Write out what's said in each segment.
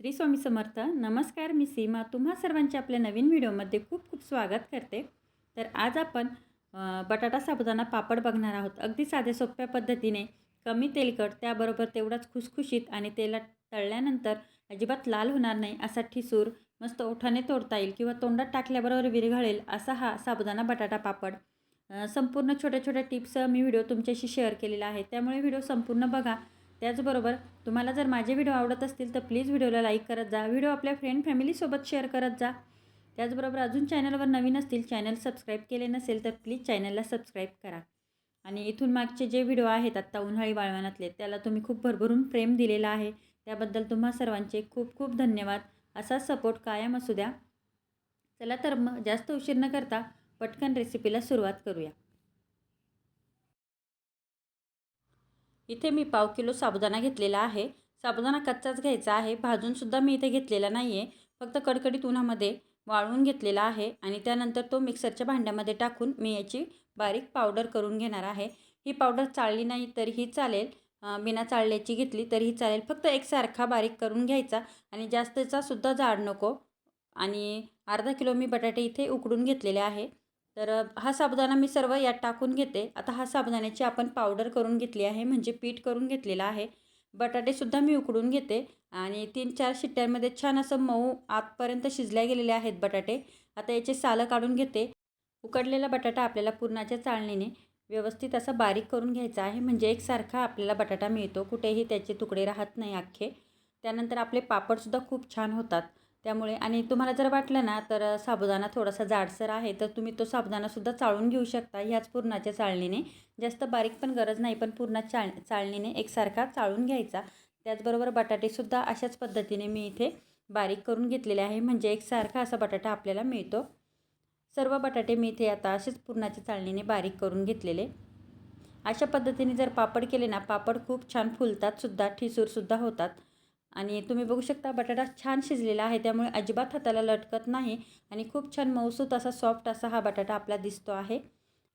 श्री स्वामी समर्थ नमस्कार मी सीमा. तुम्हा सर्वांचे आपल्या नवीन व्हिडिओमध्ये खूप खूप स्वागत करते. तर आज आपण बटाटा साबुदाणा पापड बघणार आहोत. अगदी साध्या सोप्या पद्धतीने. कमी तेलकट त्याबरोबर तेवढाच खुसखुशीत आणि तेलात तळल्यानंतर अजिबात लाल होणार नाही असा ठिसूर मस्त ओठाने तोडता येईल किंवा तोंडात टाकल्याबरोबर विरघळेल असा हा साबुदाणा बटाटा पापड. संपूर्ण छोट्या छोट्या टिप्स मी व्हिडिओ तुमच्याशी शेअर केलेला आहे. त्यामुळे व्हिडिओ संपूर्ण बघा. त्याचबरोबर तुम्हाला जर माझे व्हिडिओ आवडत असतील तर प्लीज व्हिडिओला लाईक करत जा व्हिडिओ आपल्या फ्रेंड फॅमिलीसोबत शेअर करत जा. त्याचबरोबर अजून चॅनलवर नवीन असतील चॅनल सबस्क्राईब केले नसेल तर प्लीज चॅनलला सबस्क्राईब करा. आणि इथून मागचे जे व्हिडिओ आहेत आत्ता उन्हाळी वाळवणातले त्याला तुम्ही खूप भरभरून प्रेम दिलेला आहे. त्याबद्दल तुम्हा सर्वांचे खूप खूप धन्यवाद. असा सपोर्ट कायम असू द्या. चला तर मग जास्त उशीर न करता पटकन रेसिपीला सुरुवात करूया. इथे मी पाव किलो साबुदाणा घेतलेला आहे. साबुदाणा कच्चाच घ्यायचा आहे. भाजूनसुद्धा मी इथे घेतलेला नाही आहे फक्त कडकडीत उन्हामध्ये वाळवून घेतलेला आहे आणि त्यानंतर तो मिक्सरच्या भांड्यामध्ये टाकून मी याची बारीक पावडर करून घेणार आहे. ही पावडर चाळली नाही तरीही चालेल. बिना चाळल्याची घेतली तरीही चालेल. फक्त एकसारखा बारीक करून घ्यायचा आणि जास्तचा सुद्धा जाड नको. आणि अर्धा किलो मी बटाटे इथे उकडून घेतलेले आहे. तर हा साबुदाणा मी सर्व यात टाकून घेते. आता हा साबुदाण्याची आपण पावडर करून घेतली आहे म्हणजे पीठ करून घेतलेलं आहे. बटाटेसुद्धा मी उकडून घेते आणि तीन चार शिट्ट्यांमध्ये छान असं मऊ आतपर्यंत शिजल्या गेलेले आहेत बटाटे. आता याचे सालं काढून घेते. उकडलेला बटाटा आपल्याला पुरणाच्या चाळणीने व्यवस्थित असा बारीक करून घ्यायचा आहे. म्हणजे एकसारखा आपल्याला बटाटा मिळतो. कुठेही त्याचे तुकडे राहत नाही अख्खे. त्यानंतर आपले पापडसुद्धा खूप छान होतात. त्यामुळे आणि तुम्हाला जर वाटलं ना तर साबुदाणा थोडासा जाडसर आहे तर तुम्ही तो साबुदाणासुद्धा चाळून घेऊ शकता ह्याच पुरणाच्या चाळणीने. जास्त बारीक पण गरज नाही पण पूर्ण चाळ चाळणीने एकसारखा चाळून घ्यायचा. त्याचबरोबर बटाटेसुद्धा अशाच पद्धतीने मी इथे बारीक करून घेतलेले आहे म्हणजे एकसारखा असा बटाटा आपल्याला मिळतो. सर्व बटाटे मी इथे आता असेच पुरणाच्या चाळणीने बारीक करून घेतलेले. अशा पद्धतीने जर पापड केले ना पापड खूप छान फुलतात सुद्धा ठिसूरसुद्धा होतात. आणि तुम्ही बघू शकता बटाटा छान शिजलेला आहे त्यामुळे अजिबात हाताला लटकत नाही आणि खूप छान मऊसूत असा सॉफ्ट असा हा बटाटा आपला दिसतो आहे.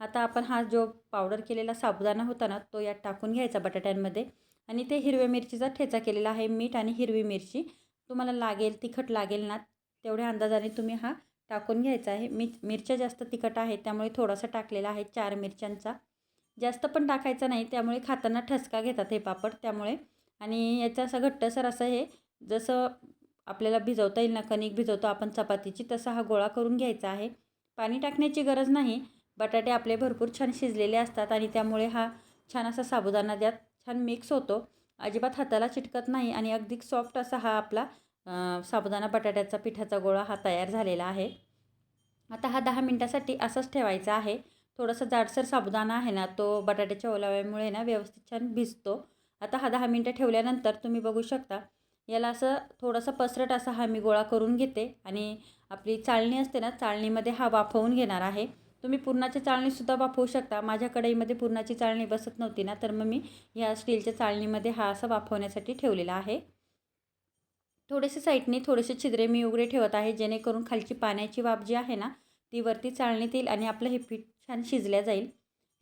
आता आपण हा जो पावडर केलेला साबुदाणा होता ना तो यात टाकून घ्यायचा बटाट्यांमध्ये. आणि ते हिरव्या मिरचीचा ठेचा केलेला आहे मीठ आणि हिरवी मिरची. तुम्हाला लागेल तिखट लागेल ना तेवढ्या अंदाजाने तुम्ही हा टाकून घ्यायचा आहे. मी मिरच्या जास्त तिखट आहेत त्यामुळे थोडासा टाकलेला आहे चार मिरच्यांचा. जास्त पण टाकायचा नाही त्यामुळे खाताना ठसका घेतात हे पापड त्यामुळे आणि याचं असं घट्टसर असं हे जसं आपल्याला भिजवता येईल ना कणिक भिजवतो आपण चपातीची तसा हा गोळा करून घ्यायचा आहे. पाणी टाकण्याची गरज नाही. बटाटे आपले भरपूर छान शिजलेले असतात आणि त्यामुळे हा छान असा साबुदाणा त्यात छान मिक्स होतो. अजिबात हाताला चिटकत नाही आणि अगदी सॉफ्ट असा हा आपला साबुदाणा बटाट्याचा पिठाचा गोळा हा तयार झालेला आहे. आता हा दहा मिनटासाठी असंच ठेवायचा आहे. थोडंसं जाडसर साबुदाणा आहे ना तो बटाट्याच्या ओलाव्यामुळे ना व्यवस्थित छान भिजतो. आता हा दहा मिनटं ठेवल्यानंतर तुम्ही बघू शकता. याला असं थोडंसं पसरट असा हा मी गोळा करून घेते आणि आपली चाळणी असते ना चाळणीमध्ये हा वाफवून घेणार आहे. तुम्ही पुरणाच्या चाळणीसुद्धा वाफवू शकता. माझ्या कढईमध्ये पुरणाची चाळणी बसत नव्हती ना तर मग मी ह्या स्टीलच्या चाळणीमध्ये हा असा वाफवण्यासाठी ठेवलेला आहे. थोडेसे साईडने थोडेसे छिद्रे मी उघडे ठेवत आहे जेणेकरून खालची पाण्याची वाफ जी आहे ना ती वरती चाळणीत येईल आणि आपलं हे पीठ छान शिजल्या जाईल.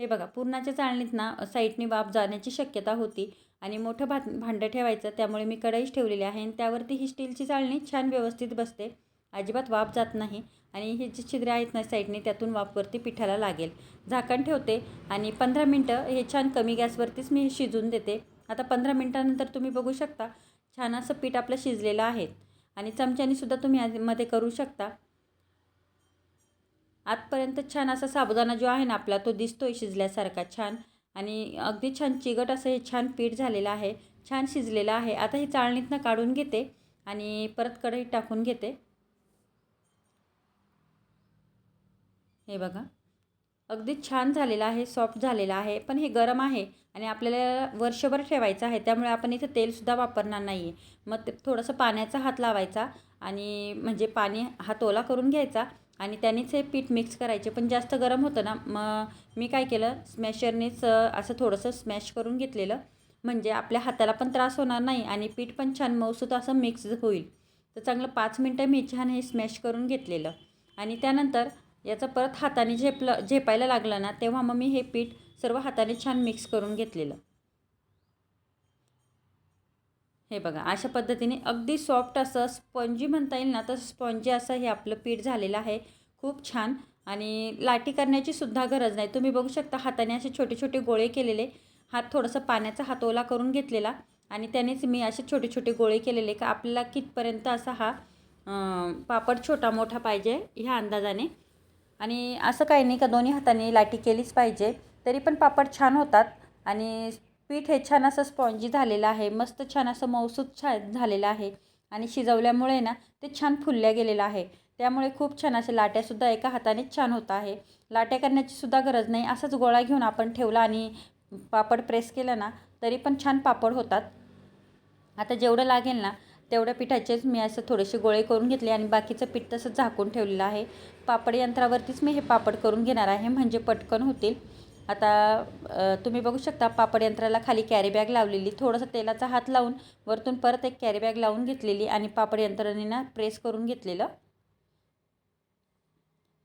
हे बघा पुरणाच्या चाळणीत ना साईडने वाफ जाण्याची शक्यता होती. आणि मोठं भात भांडं ठेवायचं त्यामुळे मी कढईच ठेवलेली आहे आणि त्यावरती ही स्टीलची चाळणी छान व्यवस्थित बसते. अजिबात वाफ जात नाही आणि हे जे छिद्रे आहेत ना साईडने त्यातून वाफवरती पिठाला लागेल. झाकण ठेवते आणि पंधरा मिनटं हे छान कमी गॅसवरतीच मी हे शिजून देते. आता पंधरा मिनटानंतर तुम्ही बघू शकता छान असं पीठ आपलं शिजलेलं आहे आणि चमच्याने सुद्धा तुम्ही मध्ये करू शकता. आतपर्यंत छान असा साबुदाणा जो आहे ना आपला तो दिसतोय शिजल्यासारखा छान. आणि अगदी छान चिगट असं हे छान पीठ झालेलं आहे छान शिजलेलं आहे. आता ही चाळणीतनं काढून घेते आणि परत कढईत टाकून घेते. हे बघा. अगदी छान झालेलं आहे सॉफ्ट झालेलं आहे पण हे गरम आहे आणि आपल्याला वर्षभर ठेवायचं आहे त्यामुळे आपण इथं तेलसुद्धा वापरणार नाही आहे मग ते थोडंसं पाण्याचा हात लावायचा आणि म्हणजे पाणी हात ओला करून घ्यायचा आणि त्यानेच हे पीठ मिक्स करायचे. पण जास्त गरम होतं ना मग मी काय केलं स्मॅशरनेच असं थोडंसं स्मॅश करून घेतलेलं. म्हणजे आपल्या हाताला पण त्रास होणार नाही आणि पीठ पण छान मऊसूत असं मिक्स होईल. तर चांगलं पाच मिनटं मी छान हे स्मॅश करून घेतलेलं. आणि त्यानंतर याचं परत हाताने झेपलं झेपायला लागलं ना तेव्हा मग मी हे पीठ सर्व हाताने छान मिक्स करून घेतलेलं. हे बघा अशा पद्धतीने अगदी सॉफ्ट असं स्पंजी म्हणता येईल ना तर स्पंजी असं हे आपलं पीठ झालेलं आहे. खूप छान. आणि लाटी करण्याची सुद्धा गरज नाही. तुम्ही बघू शकता हाताने असे छोटे छोटे गोळे केलेले. हात थोडंसं पाण्याचा हातोला करून घेतलेला. आणि त्यानेच मी असे छोटे छोटे गोळे केलेले का आपल्याला कितपर्यंत असा हा पापड छोटा मोठा पाहिजे ह्या अंदाजाने. आणि असं काही नाही का दोन्ही हाताने लाटी केलीच पाहिजे. तरी पण पापड छान होतात. आणि पीठ हे छान असं स्पॉन्जी झालेलं आहे मस्त छान असं मौसूद छान झालेलं आहे आणि शिजवल्यामुळे ना ते छान फुलल्या गेलेलं आहे. त्यामुळे खूप छान असे लाट्यासुद्धा एका हाताने छान होत आहे. लाट्या करण्याची सुद्धा गरज नाही असंच गोळा घेऊन आपण ठेवला आणि पापड प्रेस केलं ना तरी पण छान पापड होतात. आता जेवढं लागेल ना तेवढ्या पिठाचेच मी असं थोडेसे गोळे करून घेतले आणि बाकीचं पीठ तसं झाकून ठेवलेलं आहे. पापड यंत्रावरतीच मी हे पापड करून घेणार आहे म्हणजे पटकन होतील. आता तुम्ही बघू शकता पापड यंत्राला खाली कॅरी बॅग लावलेली थोडंसं तेलाचा हात लावून वरतून परत एक कॅरी बॅग लावून घेतलेली आणि पापड यंत्राने ना प्रेस करून घेतलेलं.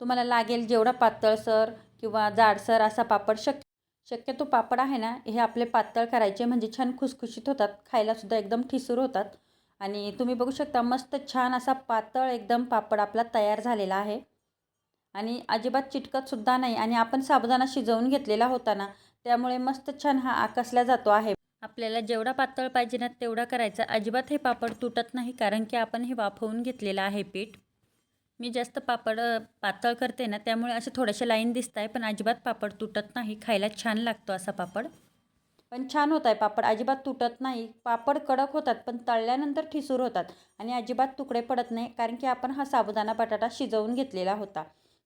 तुम्हाला लागेल जेवढा पातळसर किंवा जाडसर असा पापड शक्य शक्यतो पापड आहे ना हे आपले पातळ करायचे म्हणजे छान खुसखुशीत होतात खायलासुद्धा एकदम ठिसूर होतात. आणि तुम्ही बघू शकता मस्त छान असा पातळ एकदम पापड आपला तयार झालेला आहे. आणि अजिबात चिटकतसुद्धा नाही आणि आपण साबुदाणा शिजवून घेतलेला होता ना त्यामुळे मस्त छान हा आकसला जातो आहे. आपल्याला जेवढा पातळ पाहिजे ना तेवढा करायचा. अजिबात हे पापड तुटत नाही कारण की आपण हे वाफवून घेतलेलं आहे पीठ. मी जास्त पापड पातळ करते ना त्यामुळे असे थोडेसे लाईन दिसत आहे पण अजिबात पापड तुटत नाही. खायला छान लागतो असा पापड. पण छान होत आहे पापड. अजिबात तुटत नाही. पापड कडक होतात पण तळल्यानंतर ठिसूर होतात आणि अजिबात तुकडे पडत नाही कारण की आपण हा साबुदाणा बटाटा शिजवून घेतलेला होता.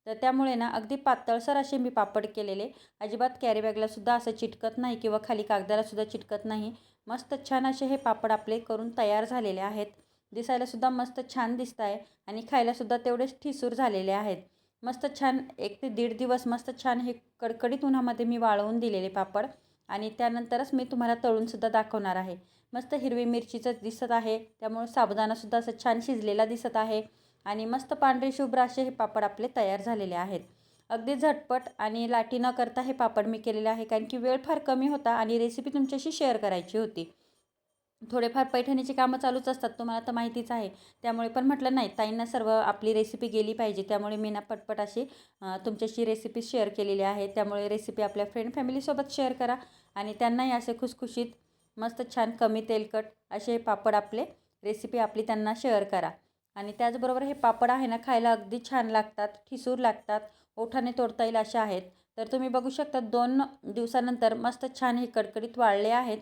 तर त्यामुळे ना अगदी पातळसर असे मी पापड केलेले. अजिबात कॅरीबॅगलासुद्धा सुद्धा असं चिटकत नाही किंवा खाली कागदालासुद्धा चिटकत नाही. मस्त छान असे हे पापड आपले करून तयार झालेले आहेत. दिसायलासुद्धा मस्त छान दिसत आहे आणि खायलासुद्धा तेवढेच ठिसूर झालेले आहेत. मस्त छान एक ते दीड दिवस मस्त छान हे कडकडीत उन्हामध्ये मी वाळवून दिलेले पापड आणि त्यानंतरच मी तुम्हाला तळूनसुद्धा दाखवणार आहे. मस्त हिरवी मिरचीचं दिसत आहे. त्यामुळे साबुदाणासुद्धा असं छान शिजलेला दिसत आहे. आणि मस्त पांढरे शुभ्र असे हे पापड आपले तयार झालेले आहेत. अगदी झटपट आणि लाटी न करता हे पापड मी केलेले आहे कारण की वेळ फार कमी होता आणि रेसिपी तुमच्याशी शेअर करायची होती. थोडेफार पैठणीची कामं चालूच असतात तुम्हाला तर माहितीच आहे. त्यामुळे पण म्हटलं नाही ताईंना सर्व आपली रेसिपी गेली पाहिजे. त्यामुळे मी ना पटपट अशी तुमच्याशी रेसिपी शेअर केलेली आहे. त्यामुळे रेसिपी आपल्या फ्रेंड फॅमिलीसोबत शेअर करा आणि त्यांनाही असे खुसखुशीत मस्त छान कमी तेलकट असे पापड आपले रेसिपी आपली त्यांना शेअर करा. आणि त्याचबरोबर हे पापड आहे ना खायला अगदी छान लागतात ठिसूर लागतात ओठाने तोडता येईल अशा आहेत. तर तुम्ही बघू शकता दोन दिवसानंतर मस्त छान हे कडकडीत वाळले आहेत.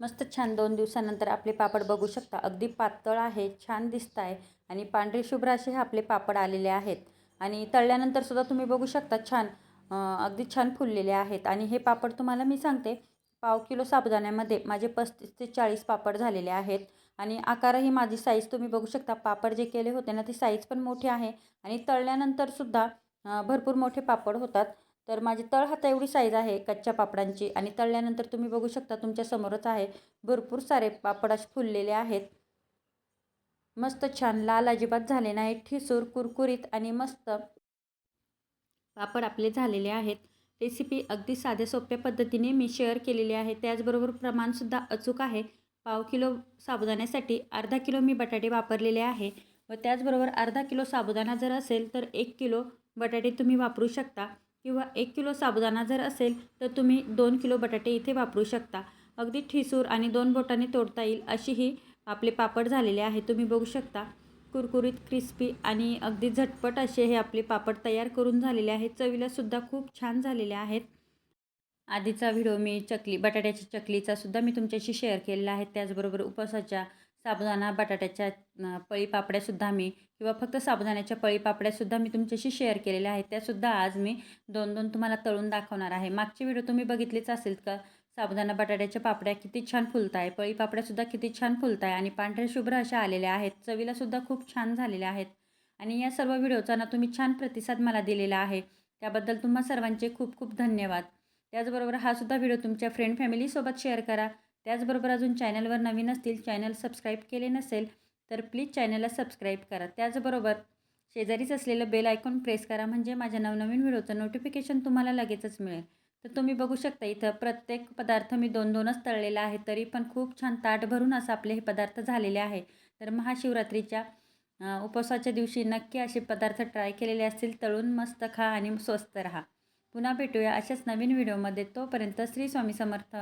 मस्त छान दोन दिवसानंतर आपले पापड बघू शकता. अगदी पातळ आहे छान दिसत आहे आणि पांढरे शुभ्र असे हे आपले पापड आलेले आहेत. आणि तळल्यानंतर सुद्धा तुम्ही बघू शकता छान अगदी छान फुललेले आहेत. आणि हे पापड तुम्हाला मी सांगते पाव किलो साबुदाण्यामध्ये माझे पस्तीस ते चाळीस पापड झालेले आहेत. आणि आकारही माझी साईज तुम्ही बघू शकता. पापड जे केले होते ना ती साईज पण मोठी आहे. आणि तळल्यानंतरसुद्धा भरपूर मोठे पापड होतात. तर माझी तळ हाता एवढी साईज आहे कच्च्या पापडांची आणि तळल्यानंतर तुम्ही बघू शकता तुमच्या समोरच आहे. भरपूर सारे पापड असे फुललेले आहेत. मस्त छान लाल अजिबात झाले नाही. ठिसूर कुरकुरीत आणि मस्त पापड आपले झालेले आहेत. रेसिपी अगदी साध्या सोप्या पद्धतीने मी शेअर केलेली आहे. त्याचबरोबर प्रमाणसुद्धा अचूक आहे. पाव किलो साबुदाण्यासाठी अर्धा किलो मी बटाटे वापरलेले आहे व त्याचबरोबर अर्धा किलो साबुदाणा जर असेल तर एक किलो बटाटे तुम्ही वापरू शकता. किंवा एक किलो साबुदाणा जर असेल तर तुम्ही दोन किलो बटाटे इथे वापरू शकता. अगदी ठिसूर आणि दोन बोटांनी तोडता येईल अशी ही आपले पापड झालेले आहे तुम्ही बघू शकता. कुरकुरीत क्रिस्पी आणि अगदी झटपट असे हे आपले पापड तयार करून झालेले आहेत. चवीलासुद्धा खूप छान झालेले आहेत. आधीचा व्हिडिओ मी चकली बटाट्याच्या चकलीचासुद्धा मी तुमच्याशी शेअर केलेला आहे. त्याचबरोबर उपवासाच्या साबुदाणा बटाट्याच्या पळी पळीपापड्यासुद्धा मी किंवा फक्त साबुदाण्याच्या पळीपापड्यासुद्धा मी तुमच्याशी शेअर केलेल्या आहेत. त्यासुद्धा आज मी दोन दोन तुम्हाला तळून दाखवणार आहे. मागची व्हिडिओ तुम्ही बघितलीच असेल का? साबुदाणा बटाट्याच्या पापड्या किती छान फुलत आहे पळीपापड्यासुद्धा किती छान फुलत आहे आणि पांढऱ्या शुभ्र अशा आलेल्या आहेत. चवीलासुद्धा खूप छान झालेल्या आहेत. आणि या सर्व व्हिडिओचा ना तुम्ही छान प्रतिसाद मला दिलेला आहे. त्याबद्दल तुम्हा सर्वांचे खूप खूप धन्यवाद. त्याचबरोबर हा सुद्धा व्हिडिओ तुमच्या फ्रेंड फॅमिलीसोबत शेअर करा. त्याचबरोबर अजून चॅनलवर नवीन असतील चॅनल सबस्क्राईब केले नसेल तर प्लीज चॅनलला सबस्क्राईब करा. त्याचबरोबर शेजारीच असलेलं बेल आयकॉन प्रेस करा म्हणजे माझ्या नवनवीन व्हिडिओचं नोटिफिकेशन तुम्हाला लगेचच मिळेल. तर तुम्ही बघू शकता इथं प्रत्येक पदार्थ मी दोन दोनच तळलेला आहे तरी पण खूप छान ताट भरून असं आपले हे पदार्थ झालेले आहे. तर महाशिवरात्रीच्या उपवासाच्या दिवशी नक्की असे पदार्थ ट्राय केलेले असतील तळून मस्त खा आणि स्वस्त राहा. पुन्हा भेटूया अशाच नवीन व्हिडिओमध्ये. तोपर्यंत श्री स्वामी समर्थ.